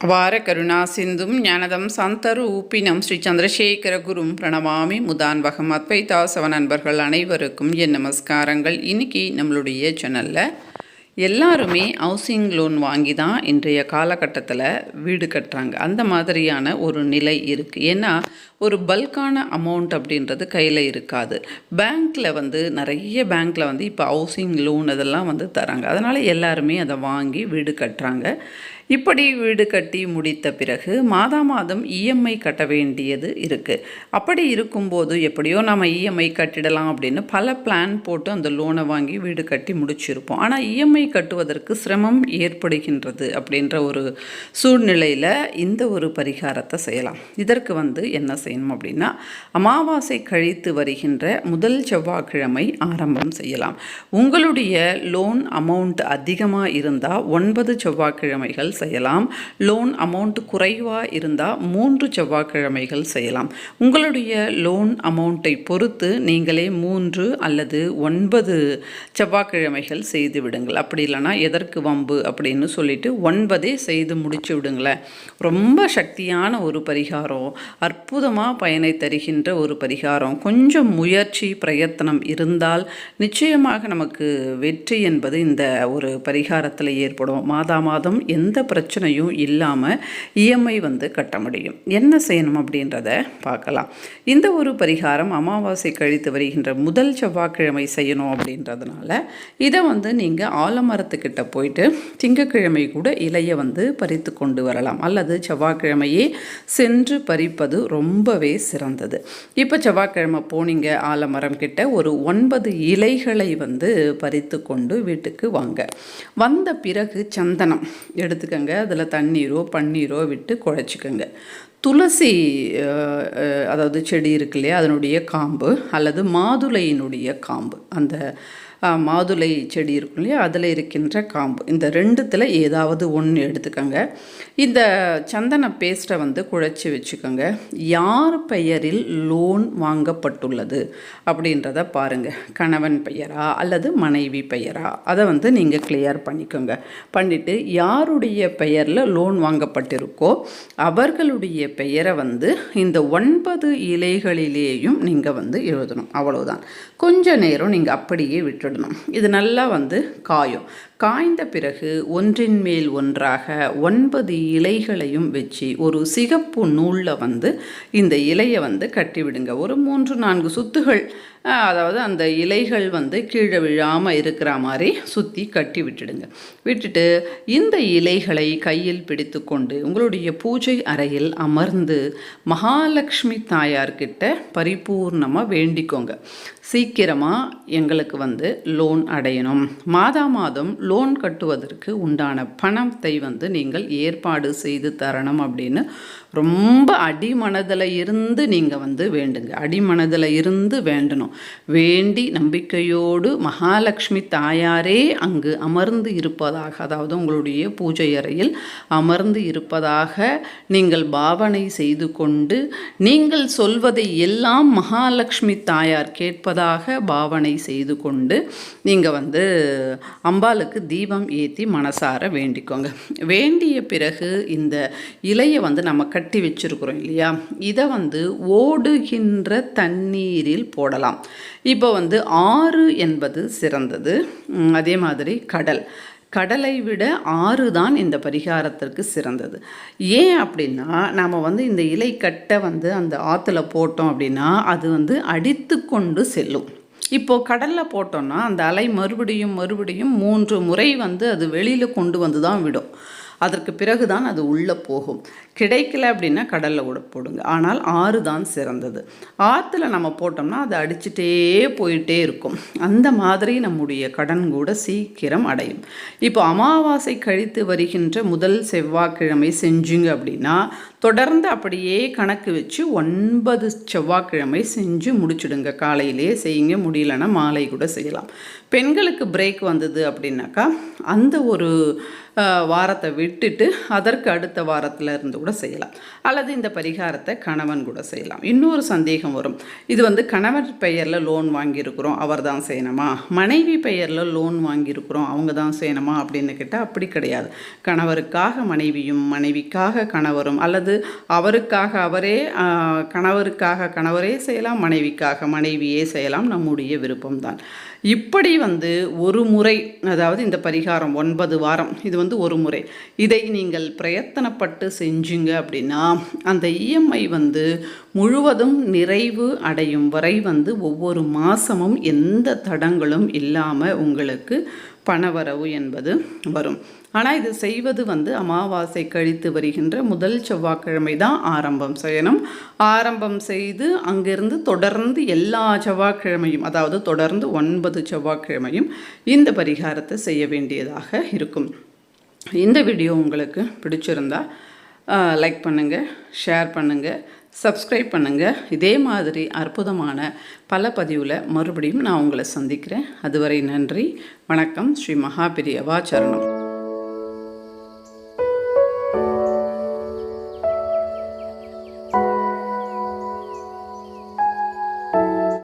வார கருணா சிந்தும் ஞானதம் சந்தரூபினம் ஸ்ரீ சந்திரசேகர குரும் பிரணமாமி முதான்வகம் அத்வைதாசவ நண்பர்கள் அனைவருக்கும் என் நமஸ்காரங்கள். இன்னைக்கு நம்மளுடைய சேனலில் எல்லாருமே ஹவுசிங் லோன் வாங்கி தான் இன்றைய காலகட்டத்தில் வீடு கட்டுறாங்க. அந்த மாதிரியான ஒரு நிலை இருக்குது ஏன்னா ஒரு பல்கான அமௌண்ட் அப்படின்றது கையில் இருக்காது. பேங்க்கில் வந்து நிறைய பேங்க்கில் வந்து இப்போ ஹவுசிங் லோன் அதெல்லாம் வந்து தராங்க. அதனால் எல்லாருமே அதை வாங்கி வீடு கட்டுறாங்க. இப்படி வீடு கட்டி முடித்த பிறகு மாதா மாதம் இஎம்ஐ கட்ட வேண்டியது இருக்குது அப்படி இருக்கும்போது எப்படியோ நம்ம இஎம்ஐ கட்டிடலாம் அப்படின்னு பல பிளான் போட்டு அந்த லோனை வாங்கி வீடு கட்டி முடிச்சிருப்போம். ஆனால் இஎம்ஐ கட்டுவதற்கு சிரமம் ஏற்படுகின்றது அப்படின்ற ஒரு சூழ்நிலையில் இந்த ஒரு பரிகாரத்தை செய்யலாம். இதற்கு வந்து என்ன செய்யணும் அப்படின்னா அமாவாசை கழித்து வருகின்ற முதல் செவ்வாய்க்கிழமை ஆரம்பம் செய்யலாம். உங்களுடைய லோன் அமௌண்ட் அதிகமாக இருந்தால் ஒன்பது செவ்வாய்க்கிழமைகள் செய்யலாம். லோன் அமௌண்ட் குறைவாக இருந்தால் மூன்று செவ்வாய்க்கிழமைகள் செய்யலாம். உங்களுடைய லோன் அமௌண்ட்டை பொறுத்து நீங்களே மூன்று அல்லது ஒன்பது செவ்வாய்க்கிழமைகள் செய்து விடுங்கள். அப்படி இல்லைன்னா எதற்கு வம்பு அப்படின்னு சொல்லிட்டு ஒன்பதே செய்து முடிச்சு விடுங்களேன். ரொம்ப சக்தியான ஒரு பரிகாரம் அற்புதமாக பயனை தருகின்ற ஒரு பரிகாரம். கொஞ்சம் முயற்சி பிரயத்தனம் இருந்தால் நிச்சயமாக நமக்கு வெற்றி என்பது இந்த ஒரு பரிகாரத்தில் ஏற்படும். மாதா மாதம் எந்த பிரச்சனையும் இல்லாமல் இஎம்ஐ வந்து கட்ட முடியும். என்ன செய்யணும் அப்படின்றத பார்க்கலாம். இந்த ஒரு பரிகாரம் அமாவாசை கழித்து வருகின்ற முதல் செவ்வாய்க்கிழமை செய்யணும் அப்படின்றதுனால இதை வந்து நீங்கள் ஆலமரத்துக்கிட்ட போயிட்டு திங்கக்கிழமை கூட இலையை வந்து பறித்து கொண்டு வரலாம். அல்லது செவ்வாய்க்கிழமையே சென்று பறிப்பது ரொம்பவே சிறந்தது. இப்போ செவ்வாய்க்கிழமை போனீங்க ஆலமரம் கிட்ட ஒரு ஒன்பது இலைகளை வந்து பறித்து கொண்டு வீட்டுக்கு வாங்க. வந்த பிறகு சந்தனம் எடுத்துக்கங்க. அதில் தண்ணீரோ பன்னீரோ விட்டு குழைச்சிக்கோங்க. துளசி அதாவது செடி இருக்கு இல்லையா? அதனுடைய காம்பு அல்லது மாதுளையினுடைய காம்பு. அந்த மாதுளை செடி இருக்கும் இல்லையா? அதில் இருக்கின்ற காம்பு. இந்த ரெண்டுத்தில் ஏதாவது ஒன்று எடுத்துக்கோங்க. இந்த சந்தன பேஸ்ட்டை வந்து குழைச்சி வச்சுக்கோங்க. யார் பெயரில் லோன் வாங்கப்பட்டுள்ளது அப்படின்றத பாருங்கள் கணவன் பெயரா அல்லது மனைவி பெயரா? அதை வந்து நீங்கள் கிளியர் பண்ணிக்கோங்க. பண்ணிவிட்டு யாருடைய பெயரில் லோன் வாங்கப்பட்டிருக்கோ அவர்களுடைய பெயரை வந்து இந்த ஒன்பது இலைகளிலேயும் நீங்கள் வந்து எழுதணும். அவ்வளோதான் கொஞ்ச நேரம் நீங்கள் அப்படியே விட்டுடணும் இது நல்லா வந்து காயும். காய்ந்த பிறகு ஒன்றின் மேல் ஒன்றாக ஒன்பது இலைகளையும் வச்சு ஒரு சிகப்பு நூலில் வந்து இந்த இலையை வந்து கட்டிவிடுங்க. ஒரு மூன்று நான்கு சுத்துகள் அதாவது அந்த இலைகள் வந்து கீழே விழாமல் இருக்கிற மாதிரி சுற்றி கட்டி விட்டுடுங்க. விட்டுட்டு இந்த இலைகளை கையில் பிடித்து கொண்டு உங்களுடைய பூஜை அறையில் அமர்ந்து மகாலட்சுமி தாயார்கிட்ட பரிபூர்ணமாக வேண்டிக்கோங்க. சீக்கிரமாக எங்களுக்கு வந்து லோன் அடையணும். மாதா மாதம் லோன் கட்டுவதற்கு உண்டான பணத்தை வந்து நீங்கள் ஏற்பாடு செய்து தரணும் அப்படின்னு ரொம்ப அடிமனதில் இருந்து நீங்கள் வந்து வேண்டுங்க. அடிமனதில் இருந்து வேண்டணும். வேண்டி நம்பிக்கையோடு மகாலட்சுமி தாயாரே அங்கு அமர்ந்து இருப்பதாக அதாவது உங்களுடைய பூஜை அறையில் அமர்ந்து இருப்பதாக நீங்கள் பாவனை செய்து கொண்டு நீங்கள் சொல்வதை எல்லாம் மகாலட்சுமி தாயார் கேட்பதாக பாவனை செய்து கொண்டு நீங்கள் வந்து அம்பாளுக்கு தீபம் ஏற்றி மனசார வேண்டிக்கோங்க. வேண்டிய பிறகு இந்த இலையை வந்து நம்ம கட் கட்டி வச்சுருக்குறோம் இல்லையா? இதை வந்து ஓடுகின்ற தண்ணீரில் போடலாம். இப்போ வந்து ஆறு என்பது சிறந்தது. அதே மாதிரி கடல். கடலை விட ஆறு தான் இந்த பரிகாரத்திற்கு சிறந்தது. ஏன் அப்படின்னா நாம் வந்து இந்த இலை கட்டை வந்து அந்த ஆற்றுல போட்டோம் அப்படின்னா அது வந்து அடித்து கொண்டு செல்லும். இப்போது கடலில் போட்டோம்னா அந்த அலை மறுபடியும் மறுபடியும் மூன்று முறை வந்து அது வெளியில் கொண்டு வந்து தான் விடும். அதற்கு பிறகு தான் அது உள்ளே போகும். கிடைக்கல அப்படின்னா கடலில் கூட போடுங்க. ஆனால் ஆறு தான் சிறந்தது. ஆற்றுல நம்ம போட்டோம்னா அது அடிச்சுட்டே போயிட்டே இருக்கும். அந்த மாதிரி நம்முடைய கடன் கூட சீக்கிரம் அடையும். இப்போ அமாவாசை கழித்து வருகின்ற முதல் செவ்வாய்க்கிழமை செஞ்சுங்க அப்படின்னா தொடர்ந்து அப்படியே கணக்கு வச்சு ஒன்பது செவ்வாய்க்கிழமை செஞ்சு முடிச்சுடுங்க. காலையிலே செய்யுங்க. முடியலன்னா மாலை கூட செய்யலாம். பெண்களுக்கு பிரேக் வந்தது அப்படின்னாக்கா அந்த ஒரு வாரத்தை விட்டுட்டு அதற்கு அடுத்த வாரத்தில் இருந்து கூட செய்யலாம். அல்லது இந்த பரிகாரத்தை கணவன் கூட செய்யலாம். இன்னொரு சந்தேகம் வரும். இது வந்து கணவன் பெயரில் லோன் வாங்கியிருக்கிறோம் அவர் தான் செய்யணுமா? மனைவி பெயரில் லோன் வாங்கியிருக்கிறோம் அவங்க தான் செய்யணுமா? அப்படின்னு கேட்டால் அப்படி கிடையாது. கணவருக்காக மனைவியும் மனைவிக்காக கணவரும் அல்லது அவருக்காக அவரே கணவருக்காக கணவரே செய்யலாம் மனைவிக்காக மனைவியே செய்யலாம். நம்முடைய விருப்பம்தான். இப்படி வந்து ஒரு முறை அதாவது இந்த பரிகாரம் ஒன்பது வாரம் இது வந்து ஒரு முறை. இதை நீங்கள் பிரயத்தனப்பட்டு செஞ்சீங்க அப்படின்னா அந்த இஎம்ஐ வந்து முழுவதும் நிறைவு அடையும் வரை வந்து ஒவ்வொரு மாதமும் எந்த தடங்களும் இல்லாமல் உங்களுக்கு பணவரவு என்பது வரும். ஆனால் இது செய்வது வந்து அமாவாசை கழித்து வருகின்ற முதல் செவ்வாய்க்கிழமை தான் ஆரம்பம் செய்யணும் ஆரம்பம் செய்து அங்கிருந்து தொடர்ந்து எல்லா செவ்வாய்க்கிழமையும் அதாவது தொடர்ந்து ஒன்பது செவ்வாய்க்கிழமையும் இந்த பரிகாரத்தை செய்ய வேண்டியதாக இருக்கும். இந்த வீடியோ உங்களுக்கு பிடிச்சிருந்தா லைக் பண்ணுங்கள் ஷேர் பண்ணுங்கள் சப்ஸ்கிரைப் பண்ணுங்கள் இதே மாதிரி அற்புதமான பல பதிவில் மறுபடியும் நான் உங்களை சந்திக்கிறேன். அதுவரை நன்றி. வணக்கம். ஸ்ரீ மகாபிரியவா சரணம்.